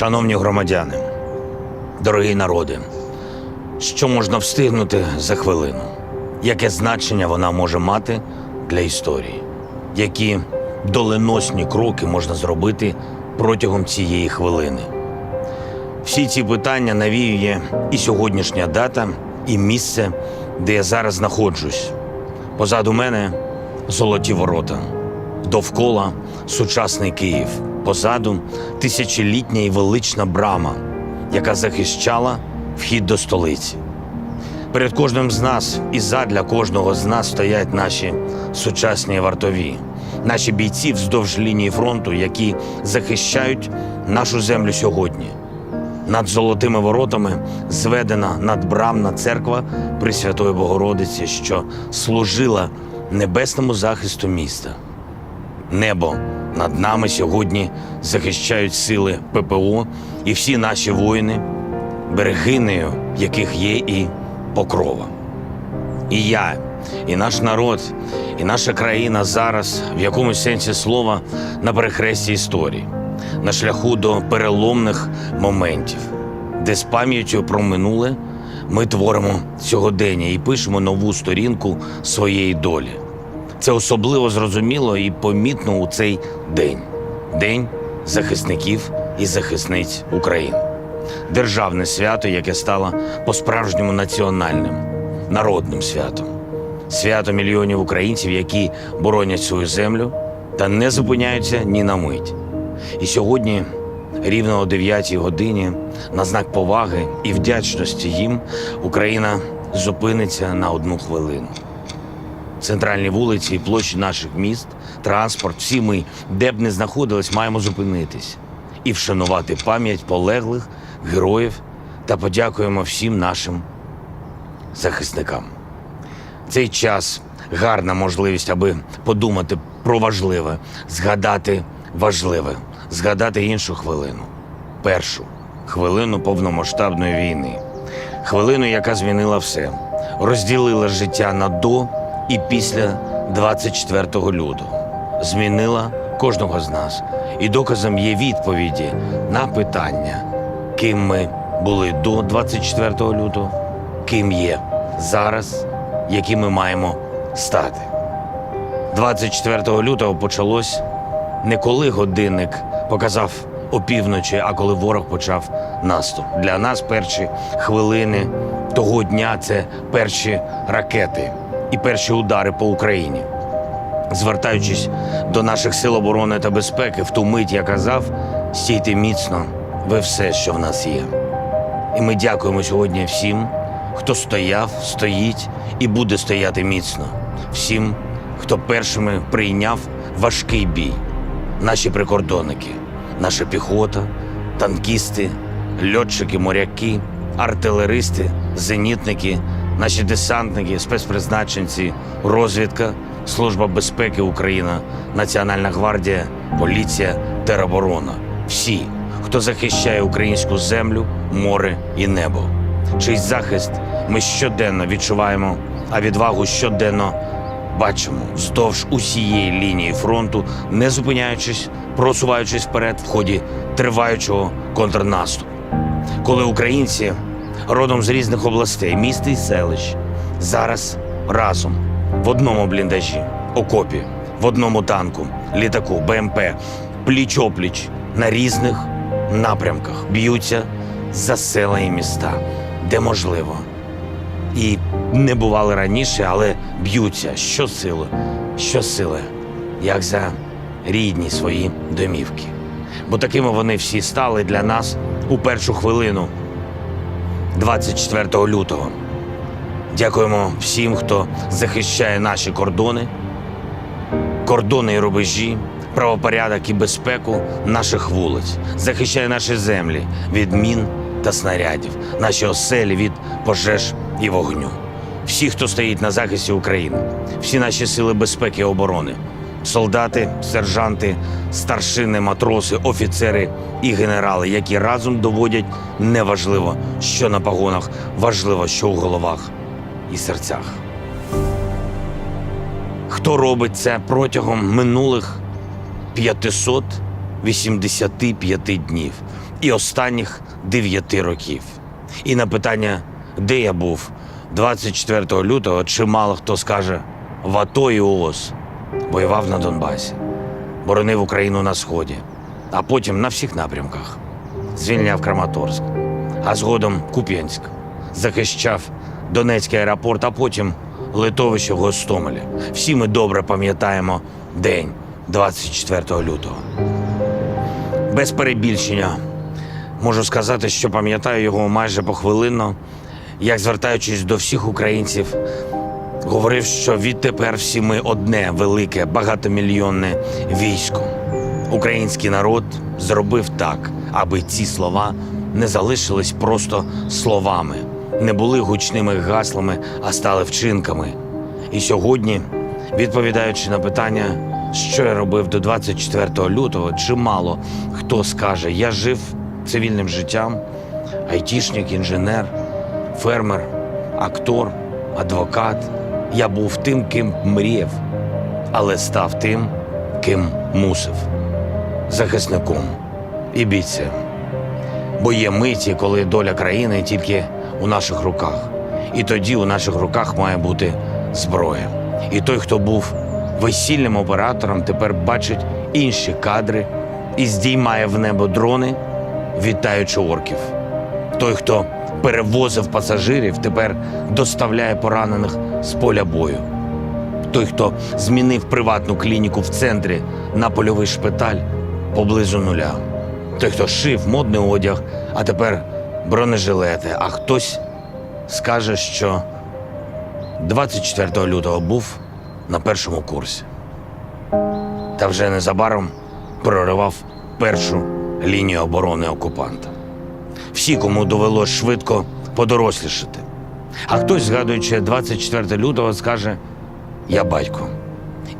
Шановні громадяни, дорогі народи, що можна встигнути за хвилину? Яке значення вона може мати для історії? Які доленосні кроки можна зробити протягом цієї хвилини? Всі ці питання навіює і сьогоднішня дата, і місце, де я зараз знаходжусь. Позаду мене золоті ворота, довкола сучасний Київ, позаду тисячолітня і велична брама, яка захищала вхід до столиці. Перед кожним з нас і задля кожного з нас стоять наші сучасні вартові, наші бійці вздовж лінії фронту, які захищають нашу землю сьогодні. Над золотими воротами зведена надбрамна церква Пресвятої Богородиці, що служила небесному захисту міста. Небо над нами сьогодні захищають сили ППО і всі наші воїни, берегинею яких є і покрова. І я, і наш народ, і наша країна зараз в якомусь сенсі слова на перехресті історії, на шляху до переломних моментів, де з пам'яттю про минуле ми творимо сьогодення і пишемо нову сторінку своєї долі. Це особливо зрозуміло і помітно у цей день День захисників і захисниць України. Державне свято, яке стало по-справжньому національним, народним святом. Свято мільйонів українців, які боронять свою землю та не зупиняються ні на мить. І сьогодні, рівно о 9 годині, на знак поваги і вдячності їм, Україна зупиниться на одну хвилину центральні вулиці і площі наших міст, транспорт, всі ми, де б не знаходились, маємо зупинитись і вшанувати пам'ять полеглих героїв та подякуємо всім нашим захисникам. Цей час гарна можливість, аби подумати про важливе, згадати важливе, згадати іншу хвилину. Першу хвилину повномасштабної війни. Хвилину, яка змінила все, розділила життя на до і після 24 лютого. Змінила кожного з нас. І доказом є відповіді на питання, ким ми були до 24 лютого, ким є зараз, яким ми маємо стати. 24 лютого почалось не коли годинник показав опівночі, а коли ворог почав наступ. Для нас перші хвилини того дня це перші ракети і перші удари по Україні. Звертаючись до наших сил оборони та безпеки, в ту мить я казав: стійте міцно, ви все, що в нас є. І ми дякуємо сьогодні всім, хто стояв, стоїть і буде стояти міцно. Всім, хто першими прийняв важкий бій. Наші прикордонники, наша піхота, танкісти, льотчики, моряки, артилеристи, зенітники, наші десантники, спецпризначенці, розвідка, Служба безпеки Україна, Національна гвардія, поліція, тероборона. Всі, хто захищає українську землю, море і небо. Чийсь захист ми щоденно відчуваємо, а відвагу щоденно бачимо вздовж усієї лінії фронту, не зупиняючись, просуваючись вперед в ході триваючого контрнаступу. Коли українці родом з різних областей, міст і селищ, зараз разом в одному бліндажі, окопі, в одному танку, літаку, БМП, пліч-опліч на різних напрямках б'ються за села і міста, де можливо. І не бували раніше, але б'ються щосили, щосили, як за рідні свої домівки. Бо такими вони всі стали для нас у першу хвилину 24 лютого. Дякуємо всім, хто захищає наші кордони, кордони і рубежі, правопорядок і безпеку наших вулиць, захищає наші землі від мін та снарядів, наші оселі від пожеж і вогню. Всі, хто стоїть на захисті України, всі наші сили безпеки і оборони, солдати, сержанти, старшини, матроси, офіцери і генерали, які разом доводять неважливо, що на погонах, важливо, що у головах і серцях. Хто робить це протягом минулих 585 днів і останніх 9 років? І на питання, де я був 24 лютого, чимало хто скаже в АТО і ООС, воював на Донбасі, боронив Україну на сході, а потім на всіх напрямках. Звільняв Краматорськ, а згодом Куп'янськ, захищав Донецький аеропорт, а потім литовище в Гостомелі. Всі ми добре пам'ятаємо день 24 лютого. Без перебільшення можу сказати, що пам'ятаю його майже похвилинно, як звертаючись до всіх українців, говорив, що відтепер всі ми одне велике багатомільйонне військо. Український народ зробив так, аби ці слова не залишились просто словами, не були гучними гаслами, а стали вчинками. І сьогодні, відповідаючи на питання, що я робив до 24 лютого, чимало хто скаже, я жив цивільним життям, айтішник, інженер, фермер, актор, адвокат. Я був тим, ким мріяв, але став тим, ким мусив захисником і бійцем. Бо є миті, коли доля країни тільки у наших руках. І тоді у наших руках має бути зброя. І той, хто був весільним оператором, тепер бачить інші кадри і здіймає в небо дрони, вітаючи орків. Той, хто перевозив пасажирів, тепер доставляє поранених з поля бою. Той, хто змінив приватну клініку в центрі на польовий шпиталь поблизу нуля. Той, хто шив модний одяг, а тепер бронежилети. А хтось скаже, що 24 лютого був на першому курсі. Та вже незабаром проривав першу лінію оборони окупанта. Всі, кому довелось швидко подорослішати. А хтось, згадуючи 24 лютого, скаже: Я батько.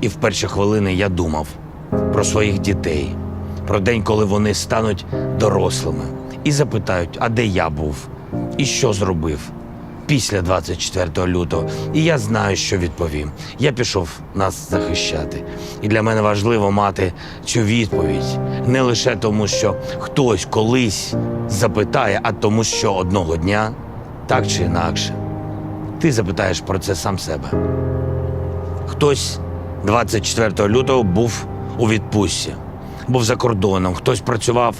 І в перші хвилини я думав про своїх дітей, про день, коли вони стануть дорослими, і запитають, а де я був, і що зробив після 24 лютого. І я знаю, що відповім. Я пішов нас захищати. І для мене важливо мати цю відповідь не лише тому, що хтось колись запитає, а тому, що одного дня, так чи інакше, ти запитаєш про це сам себе. Хтось 24 лютого був у відпустці, був за кордоном, хтось працював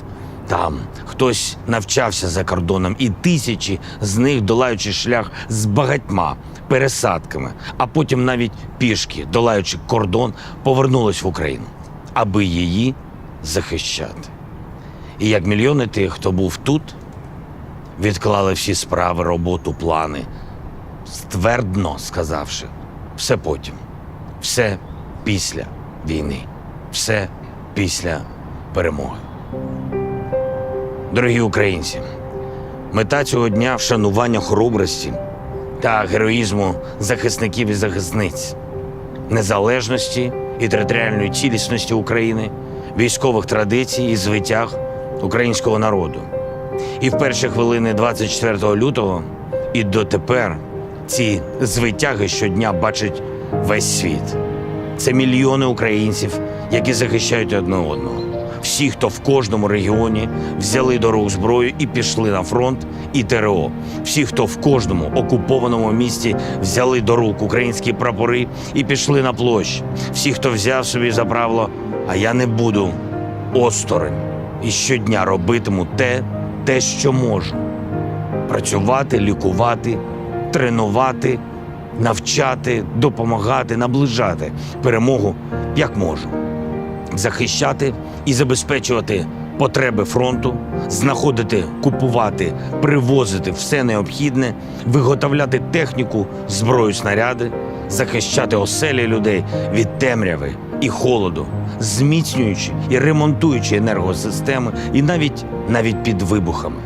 там, хтось навчався за кордоном, і тисячі з них, долаючи шлях з багатьма пересадками, а потім навіть пішки, долаючи кордон, повернулись в Україну, аби її захищати. І як мільйони тих, хто був тут, відклали всі справи, роботу, плани, ствердно сказавши, все потім, все після війни, все після перемоги. Дорогі українці, мета цього дня вшанування хоробрості та героїзму захисників і захисниць, незалежності і територіальної цілісності України, військових традицій і звитяг українського народу. І в перші хвилини 24 лютого і дотепер ці звитяги щодня бачить весь світ. Це мільйони українців, які захищають одне одного. Всі, хто в кожному регіоні взяли до рук зброю і пішли на фронт і ТРО. Всі, хто в кожному окупованому місті взяли до рук українські прапори і пішли на площ. Всі, хто взяв собі за правило, а я не буду осторонь. І щодня робитиму те, те, що можу працювати, лікувати, тренувати, навчати, допомагати, наближати перемогу як можу, захищати і забезпечувати потреби фронту, знаходити, купувати, привозити все необхідне, виготовляти техніку, зброю, снаряди, захищати оселі людей від темряви і холоду, зміцнюючи і ремонтуючи енергосистеми, і навіть навіть під вибухами,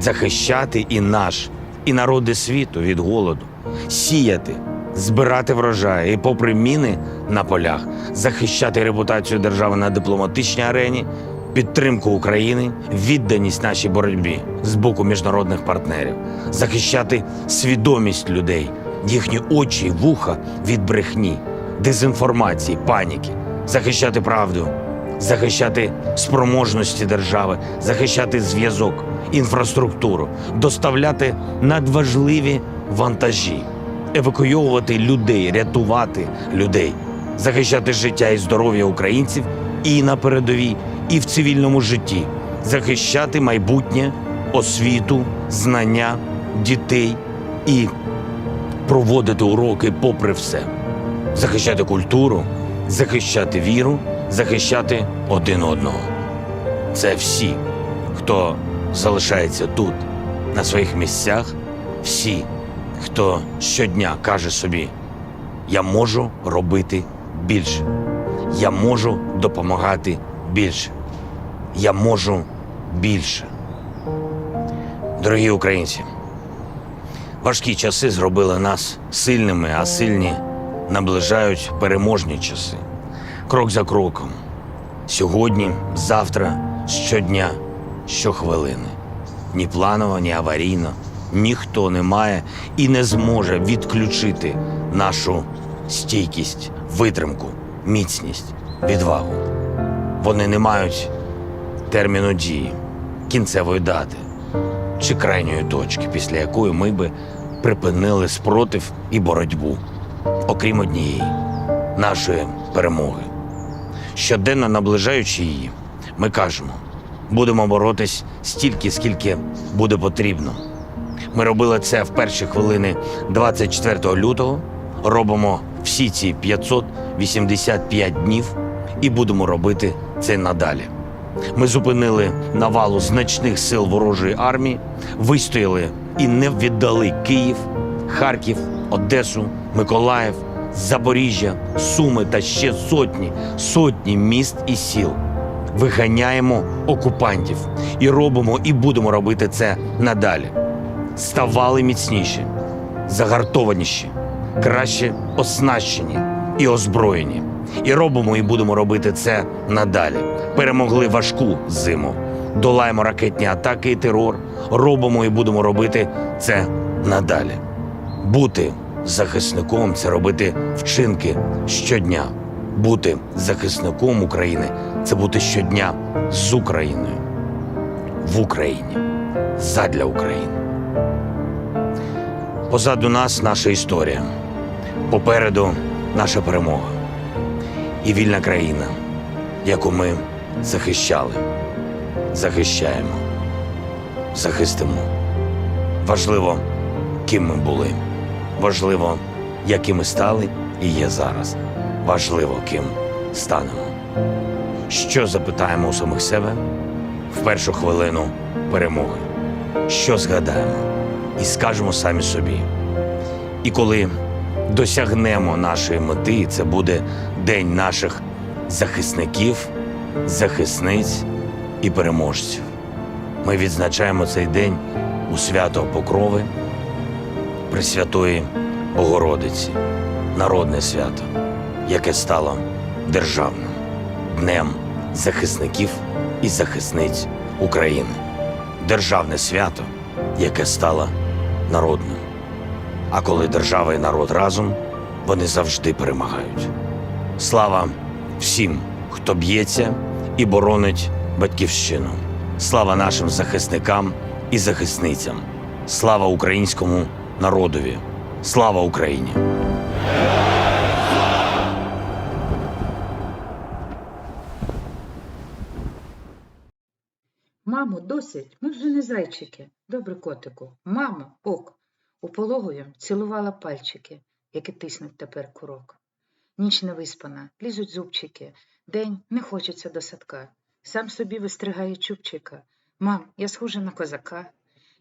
захищати і наш, і народи світу від голоду, сіяти, збирати врожаї і, попри міни на полях, захищати репутацію держави на дипломатичній арені, підтримку України, відданість нашій боротьбі з боку міжнародних партнерів, захищати свідомість людей, їхні очі вуха від брехні, дезінформації, паніки, захищати правду, захищати спроможності держави, захищати зв'язок, інфраструктуру, доставляти надважливі вантажі, евакуйовувати людей, рятувати людей, захищати життя і здоров'я українців і на передовій, і в цивільному житті, захищати майбутнє, освіту, знання, дітей і проводити уроки попри все, захищати культуру, захищати віру, захищати один одного. Це всі, хто залишається тут, на своїх місцях, всі, хто щодня каже собі: я можу робити більше, я можу допомагати більше, я можу більше. Дорогі українці, важкі часи зробили нас сильними, а сильні наближають переможні часи. Крок за кроком. Сьогодні, завтра, щодня, щохвилини. Ні планово, ні аварійно. Ніхто не має і не зможе відключити нашу стійкість, витримку, міцність, відвагу. Вони не мають терміну дії, кінцевої дати чи крайньої точки, після якої ми би припинили спротив і боротьбу, окрім однієї нашої перемоги. Щоденно наближаючи її, ми кажемо, будемо боротись стільки, скільки буде потрібно. Ми робили це в перші хвилини 24 лютого, робимо всі ці 585 днів і будемо робити це надалі. Ми зупинили навалу значних сил ворожої армії, вистояли і не віддали Київ, Харків, Одесу, Миколаїв, Запоріжжя, Суми та ще сотні, сотні міст і сіл. Виганяємо окупантів і робимо, і будемо робити це надалі. Ставали міцніші, загартованіші, краще оснащені і озброєні. І робимо, і будемо робити це надалі. Перемогли важку зиму. Долаємо ракетні атаки і терор. Робимо і будемо робити це надалі. Бути захисником це робити вчинки щодня. Бути захисником України це бути щодня з Україною, в Україні, задля України. Позаду нас наша історія, попереду наша перемога і вільна країна, яку ми захищали, захищаємо, захистимо. Важливо, ким ми були. Важливо, якими стали і є зараз. Важливо, ким станемо. Що запитаємо у самих себе в першу хвилину перемоги? Що згадаємо і скажемо самі собі. І коли досягнемо нашої мети, це буде день наших захисників, захисниць і переможців. Ми відзначаємо цей день у свято Покрови Пресвятої Богородиці, народне свято, яке стало державним днем захисників і захисниць України. Державне свято, яке стало народним. А коли держава і народ разом, вони завжди перемагають. Слава всім, хто б'ється і боронить батьківщину. Слава нашим захисникам і захисницям. Слава українському народові. Слава Україні! Мамо, досить, ми вже не зайчики. Добре, котику. Мамо, ок. У пологові цілувала пальчики, які тиснуть тепер курок. Ніч не виспана, лізуть зубчики. День не хочеться до садка. Сам собі вистригає чубчика. Мам, я схожа на козака.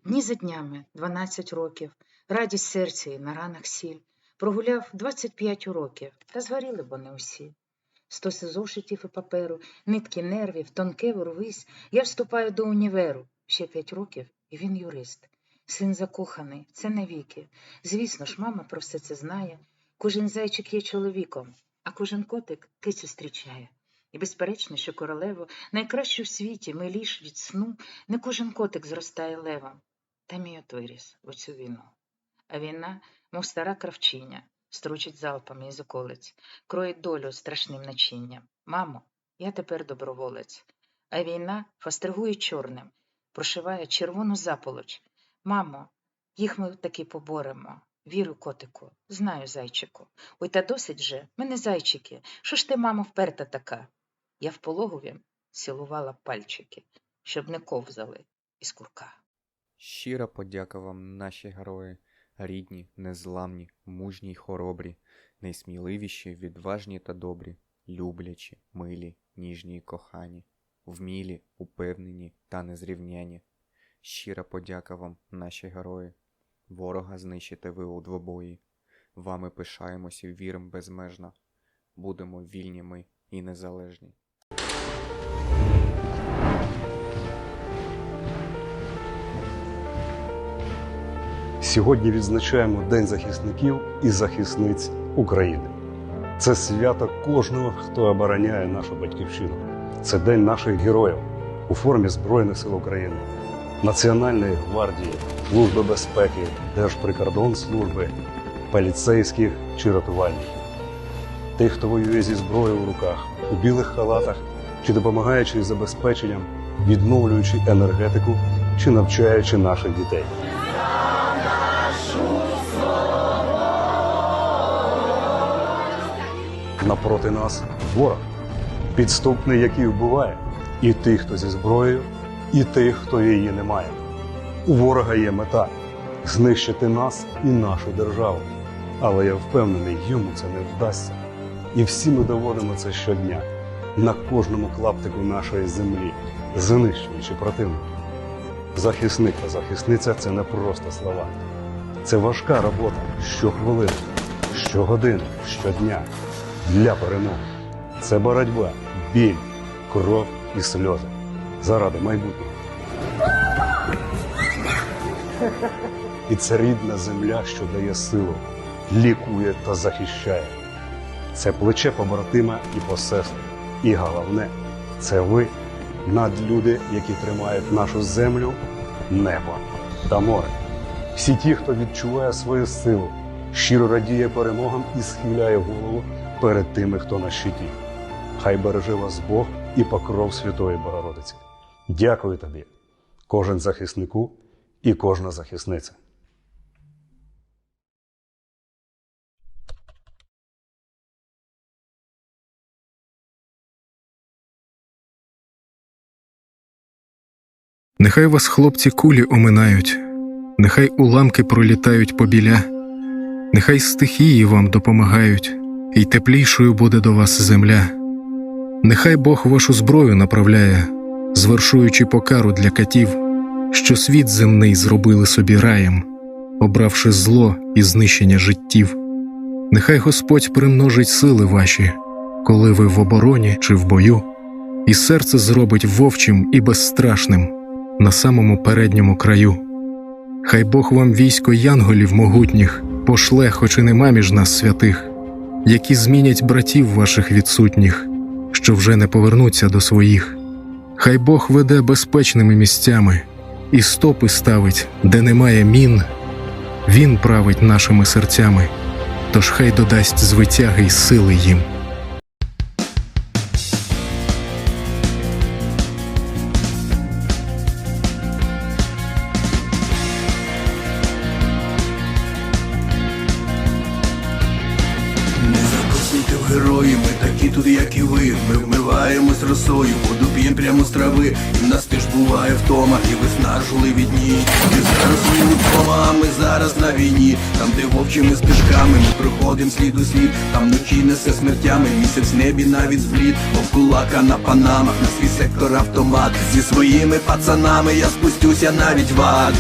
Дні за днями, дванадцять років, радість серця і на ранах сіль. Прогуляв двадцять п'ять уроків, та згоріли б вони усі. стоси зошитів і паперу, нитки нервів, тонке ворвись. Я вступаю до універу. Ще п'ять років, і він юрист. Син закоханий, це навіки. Звісно ж, мама про все це знає. Кожен зайчик є чоловіком, а кожен котик кицю зустрічає. І безперечно, що королеву найкращу в світі, миліш від сну, не кожен котик зростає левом. Та мій виріс в оцю війну. Війна, мов стара кравчиня, стручить залпами із околиць, кроїть долю страшним начинням. Мамо, я тепер доброволець. А війна фастригує чорним, прошиває червону заполоч. Мамо, їх ми таки поборемо. Вірю, котику, знаю, зайчику. Ой, та досить же, ми не зайчики. Що ж ти, мамо, вперта така? Я в пологові цілувала пальчики, щоб не ковзали із курка. Щира подяка вам, наші герої, рідні, незламні, мужні й хоробрі, найсміливіші, відважні та добрі, люблячі, милі, ніжні й кохані, вмілі, упевнені та незрівняні. Щира подяка вам, наші герої. Ворога знищите ви у двобої. Вами пишаємося вірим безмежно. Будемо вільні ми і незалежні. Сьогодні відзначаємо День захисників і захисниць України. Це свято кожного, хто обороняє нашу батьківщину. Це день наших героїв у формі Збройних сил України, Національної гвардії, Служби безпеки, Держприкордонслужби, поліцейських чи рятувальників. Тих, хто воює зі зброєю в руках, у білих халатах чи допомагаючи забезпеченням, відновлюючи енергетику чи навчаючи наших дітей. Напроти нас ворог, підступний, який вбиває і тих, хто зі зброєю, і тих, хто її не має. У ворога є мета знищити нас і нашу державу. Але я впевнений, йому це не вдасться. І всі ми доводимо це щодня на кожному клаптику нашої землі, знищуючи противника. Захисник та захисниця це не просто слова. Це важка робота щохвилини, щогодини, щодня для перемоги. Це боротьба, біль, кров і сльози заради майбутнього. І це рідна земля, що дає силу, лікує та захищає. Це плече побратима і посестри. І головне, це ви, надлюди, які тримають нашу землю, небо та море. Всі ті, хто відчуває свою силу, щиро радіє перемогам і схиляє голову перед тими, хто на щиті. Хай береже вас Бог і покров Святої Богородиці. Дякую тобі, кожен захиснику і кожна захисниця. Нехай вас хлопці кулі оминають, нехай уламки пролітають побіля, нехай стихії вам допомагають, і теплішою буде до вас земля. Нехай Бог вашу зброю направляє, звершуючи покару для катів, що світ земний зробили собі раєм, обравши зло і знищення життів. Нехай Господь примножить сили ваші, коли ви в обороні чи в бою, і серце зробить вовчим і безстрашним на самому передньому краю. Хай Бог вам військо янголів могутніх пошле, хоч і нема між нас святих, які змінять братів ваших відсутніх, що вже не повернуться до своїх. Хай Бог веде безпечними місцями і стопи ставить, де немає мін. Він править нашими серцями, тож хай додасть звитяги й сили їм. Росою, воду п'єм прямо з трави. І в нас теж буває втома, і виснажили від ній. Ти зараз ви вдома, а ми зараз на війні. Там, де вовчими стежками, ми проходим слід у слід. Там вночі несе смертями, місяць небі навіть зблід. Овкулака на панамах, на свій сектор автомат. Зі своїми пацанами я спустюся навіть в ад.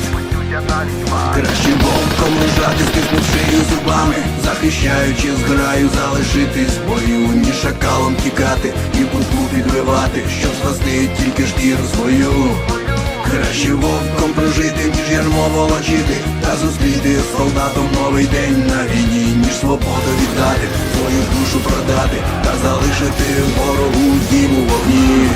Краще вовком лежати, стиснувши шию зубами захищаючи зграю, залишитись бою, ні шакалом тікати, і кутку підбивати, щоб спасти тільки шкіру свою. Краще вовком прожити, ніж ярмо волочити, та зустріти солдатом новий день на війні, ніж свободу віддати, свою душу продати, та залишити ворогу дім у вогні.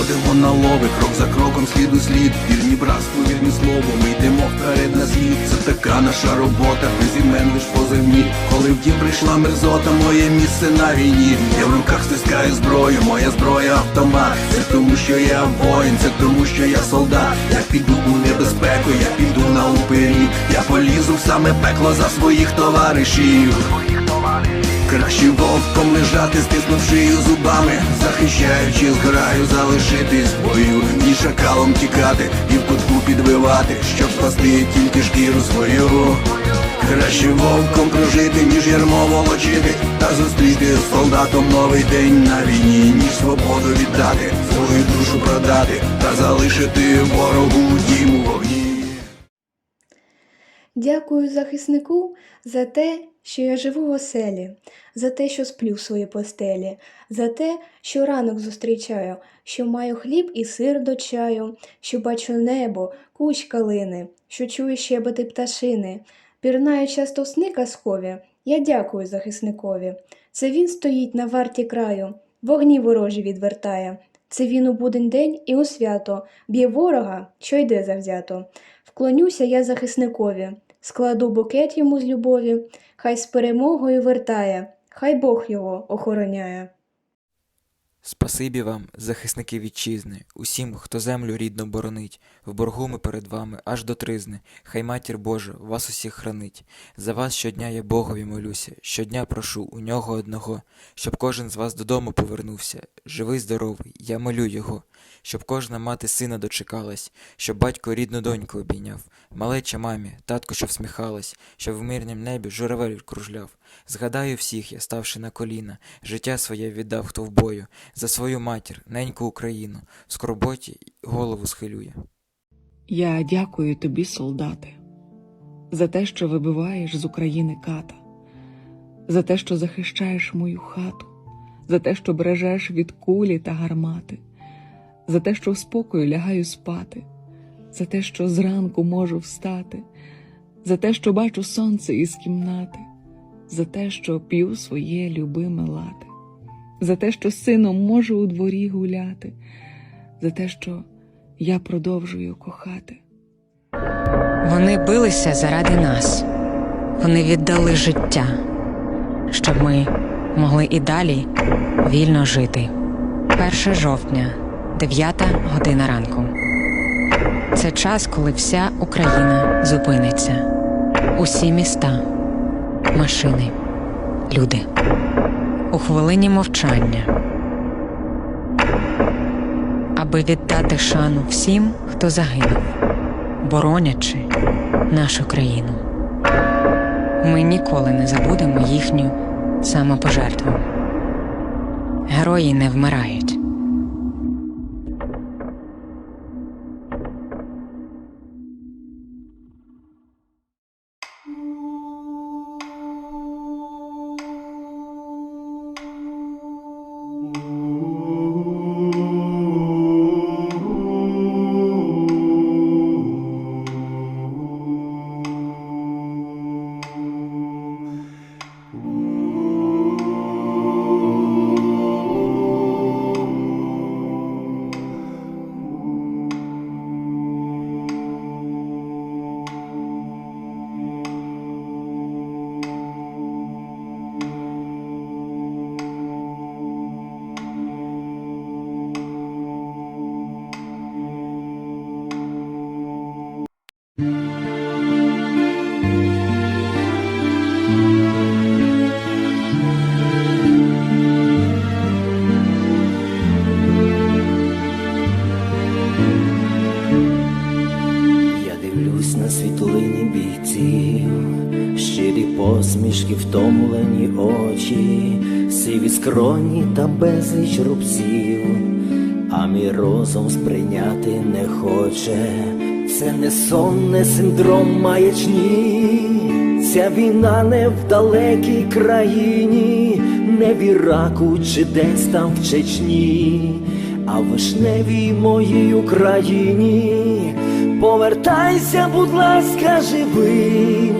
Ми виходимо на лови, крок за кроком, слід у слід. Вірні братству, вірні слову, ми йдемо вперед на світ Це така наша робота, без імен лиш позивні Коли в дім прийшла мерзота, моє місце на війні. Я в руках стискаю зброю, моя зброя автомат. Це тому, що я воїн, це тому, що я солдат. Я піду у небезпеку, я піду на упері Я полізу в саме пекло за своїх товаришів Краще вовком лежати, стиснув шию зубами, захищаючи зграю, залишитись в бою, ні шакалом тікати і в кутку підвивати, щоб спасти тільки шкіру свою. Краще вовком прожити, ніж ярмо волочити, та зустріти з солдатом новий день на війні, ніж свободу віддати, свою душу продати, та залишити ворогу дім у вогні. Дякую захиснику за те, що я живу в оселі, за те, що сплю в своїй постелі, за те, що ранок зустрічаю, що маю хліб і сир до чаю, що бачу небо, кущ калини, що чую щебети пташини. Пірнаю часто сни казкові, я дякую захисникові. Це він стоїть на варті краю, вогні ворожі відвертає. Це він у будень день і у свято б'є ворога, що йде завзято. Вклонюся я захисникові, складу букет йому з любові, хай з перемогою вертає, хай Бог його охороняє. Спасибі вам, захисники вітчизни, усім, хто землю рідно боронить. В боргу ми перед вами аж до тризни. Хай матір Божа вас усіх хранить. За вас щодня я Богові молюся, щодня прошу у нього одного, щоб кожен з вас додому повернувся. Живий, здоровий, я молю його, щоб кожна мати сина дочекалась, щоб батько рідну доньку обійняв, малеча мамі, татко, що всміхалась, щоб в мирнім небі журавель кружляв. Згадаю всіх, я ставши на коліна, життя своє віддав хто в бою, за свою матір, неньку Україну, в скорботі голову схилює. Я дякую тобі, солдате, за те, що вибиваєш з України ката, за те, що захищаєш мою хату, за те, що бережеш від кулі та гармати, за те, що в спокою лягаю спати, за те, що зранку можу встати, за те, що бачу сонце із кімнати, за те, що п'ю своє любиме лате, за те, що сином можу у дворі гуляти, за те, що я продовжую кохати. Вони билися заради нас. Вони віддали життя, щоб ми могли і далі вільно жити. 1 жовтня, 9 година ранку. Це час, коли вся Україна зупиниться. Усі міста, машини, люди. У хвилині мовчання. Аби віддати шану всім, хто загинув боронячи нашу країну. Ми ніколи не забудемо їхню самопожертву. Герої не вмирають. Мій розум сприйняти не хоче. Це не сон, не синдром маячні. Ця війна не в далекій країні, не в Іраку чи десь там в Чечні, а в вишневій моїй Україні. Повертайся, будь ласка, живим.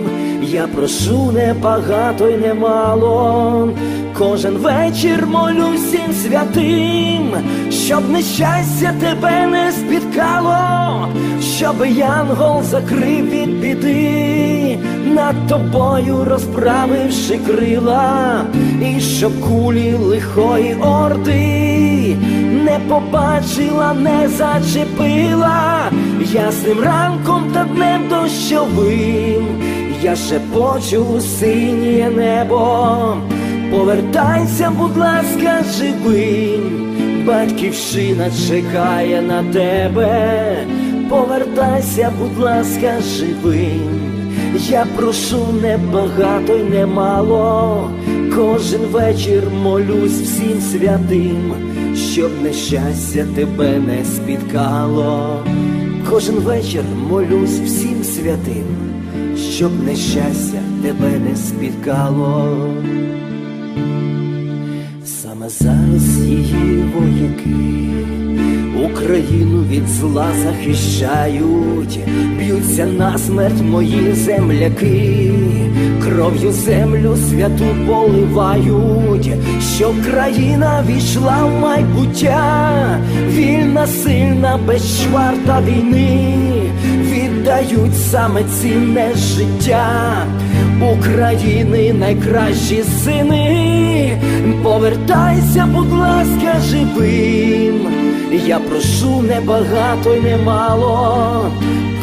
Я прошу не багато й не мало. Кожен вечір молю всім святим, щоб нещастя тебе не спіткало, щоб янгол закрив від біди, над тобою розправивши крила, і щоб кулі лихої орди не побачила, не зачепила ясним ранком та днем дощовим. Я шепочу у синє небо, повертайся, будь ласка, живим, батьківщина чекає на тебе, повертайся, будь ласка, живим. Я прошу не багато й не мало, кожен вечір молюсь всім святим, щоб нещастя тебе не спіткало. Кожен вечір молюсь всім святим, щоб нещастя тебе не спіткало. Зараз її вояки Україну від зла захищають, б'ються насмерть мої земляки, кров'ю землю святу поливають, щоб країна війшла в майбуття, вільна, сильна, без чварта війни, віддають саме цінне життя. України найкращі сини, повертайся, будь ласка, живим. Я прошу не багато й не мало,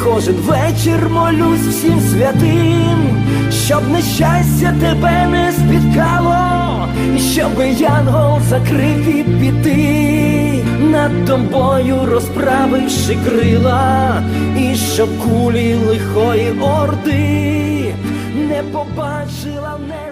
кожен вечір молюсь всім святим, щоб нещастя тебе не спіткало, щоб янгол закрив від біди, над тобою розправивши крила, і щоб кулі лихої орди не побачила, не.